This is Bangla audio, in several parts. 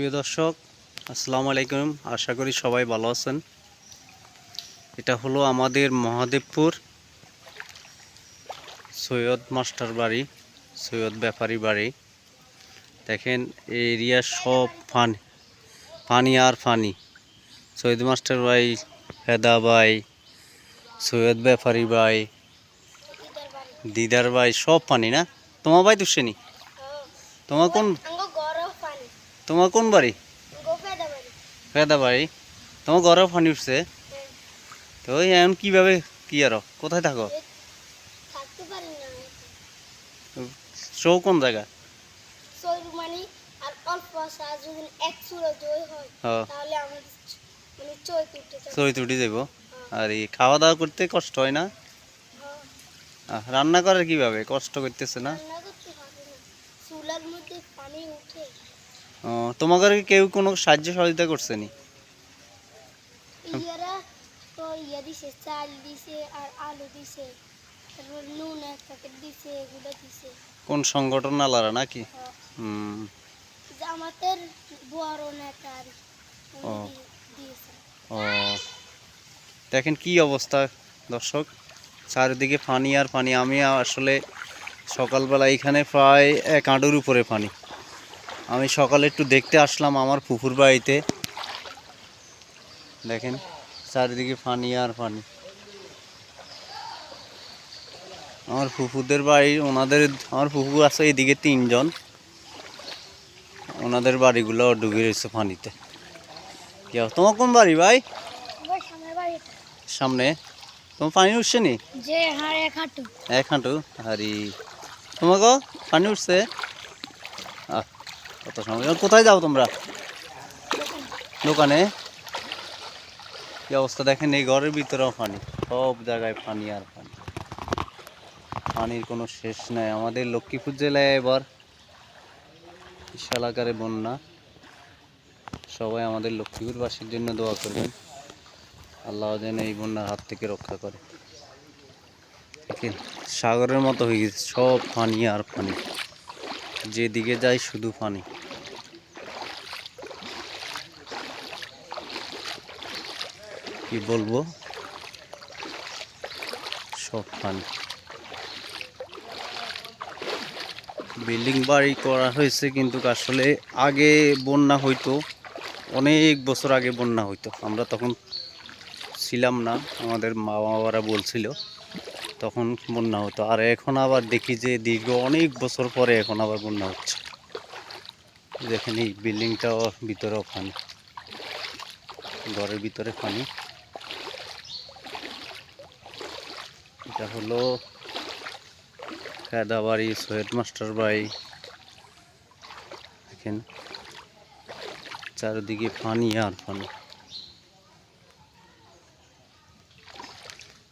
প্রিয় দর্শক, আসসালামু আলাইকুম। আশা করি সবাই ভালো আছেন। এটা হলো আমাদের মহাদেবপুর সৈয়দ মাস্টার বাড়ি, সৈয়দ ব্যাপারী বাড়ি। দেখেন এই এরিয়া সব পানি পানি আর ফানি। সৈয়দ মাস্টার ভাই, হেদা ভাই, সৈয়দ ব্যাপারী ভাই, দিদার ভাই, সব পানি না? তোমার ভাই তুসেনি তোমার কোন তোমার কোন বাড়ি? ফেদা বাড়ি। তোমার ঘরেও পানি উঠছে? তো ওই এখন কীভাবে কি আরও? কোথায় থাকো? শো কোন জায়গা? হয় চই। তুটি যাব আর এই খাওয়া দাওয়া করতে কষ্ট হয় না? হ্যাঁ, রান্না করে কীভাবে? কষ্ট করতেছে না। চুলার মধ্যে পানি উঠে তোমাকে কি কেউ কোনো সাহায্য সহযোগিতা করছে নি? ইয়া কোন সংগঠন আলারা নাকি? হ্যাঁ, হুম। জামাতের বড় নেতা ও। ও। দেখেন কি অবস্থা দর্শক। চারিদিকে পানি আর পানি। আমি আসলে সকালবেলা এখানে প্রায় এক আঁটুর উপরে পানি। আমি সকালে একটু দেখতে আসলাম আমার পুকুর বাড়িতে। দেখেন চারিদিকে পানি আর পানি আমার ফুফুদের বাড়ি ওনাদের আমার ফুফু আছে এদিকে তিনজন। ওনাদের বাড়িগুলো ডুবে রয়েছে পানিতে কি তোমার কোন বাড়ি ভাই? সামনে? তোমার পানি উঠছে নি? এক হাঁটু। এক হাঁটু? আরে। তোমাকে পানি উঠছে? আহ, কোথায় যাও তোমরা? দোকানে? কি অবস্থা দেখেন, এই ঘরের ভিতরেও পানি। সব জায়গায় পানি আর পানি। পানির কোনো শেষ নাই। আমাদের লক্ষ্মীপুর জেলায় এবার বিশাল আকারে বন্যা। সবাই আমাদের লক্ষ্মীপুরবাসীর জন্য দোয়া করবেন। আল্লাহ যেন এই বন্যার হাত থেকে রক্ষা করে। সাগরের মতো হয়ে গেছে। সব পানি আর পানি। যেদিকে যাই শুধু পানি। কি বলব? সব পানি। বিল্ডিং বাড়ি করা হয়েছে কিন্তু আসলে আগে বন্যা হইতো, অনেক বছর আগে বন্যা হইতো। আমরা তখন ছিলাম না, আমাদের মা বাবারা বলছিল। তখন বন্যা হতো। আর এখন আবার দেখি যে দীর্ঘ অনেক বছর পরে এখন আবার বন্যা হচ্ছে। দেখেন এই বিল্ডিংটাও ভিতরেও পানি। ঘরের ভিতরে পানি। এটা হলো কাদাবাড়ি সৈয়দ মাস্টার বাড়ি দেখেন, চারিদিকে পানি আর পানি।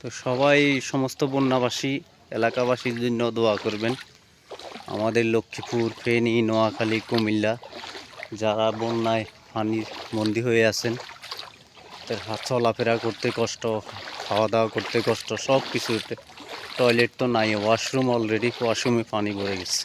তো সবাই সমস্ত বন্যাবাসী, এলাকাবাসীর জন্য দোয়া করবেন আমাদের লক্ষ্মীপুর, ফেনী, নোয়াখালী, কুমিল্লা, যারা বন্যায় পানির বন্দী হয়ে আছেন, তাদের হাত চলাফেরা করতে কষ্ট খাওয়া দাওয়া করতে কষ্ট সব কিছুতে টয়লেট তো নাই ওয়াশরুম অলরেডি ওয়াশরুমে পানি ভরে গেছে?